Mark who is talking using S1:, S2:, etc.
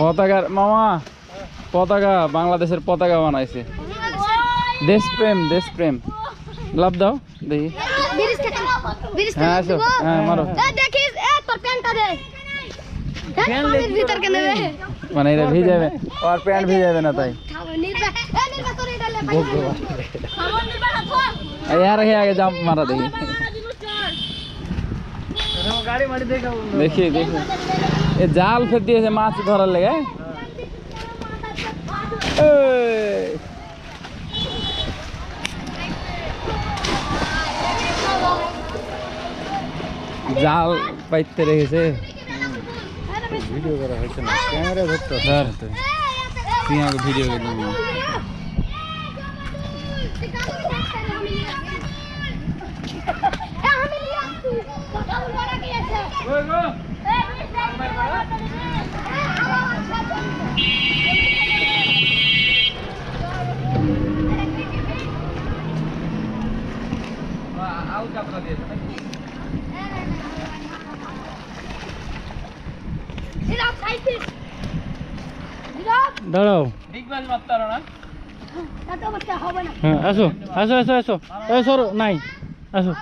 S1: পতাকার মামা পতাকা বাংলাদেশের পতাকা বানাইছে। দেশপ্রেম দেশপ্রেম। লাভ দাও দেখি। হ্যাঁ আসো। হ্যাঁ মারো।
S2: দেখিস এ তোর প্যান্টটা দে। দেখ পানির ভিতর কেন রে
S1: মানে এটা ভিজাবে আর প্যান্ট ভিজাবে না তাই।
S2: নির্বা এ নির্বা তোর
S1: देखिए देखिए ये जाल फेंक दिए से माछ धरल लगे जाल पाते रहे से वीडियो कर रहे है ना कैमरा धरता सर किया के वीडियो कर दूँगा Thank you. দাঁড়াও। হ্যাঁ আসো আসো আসো আসো। এই নাই আসো।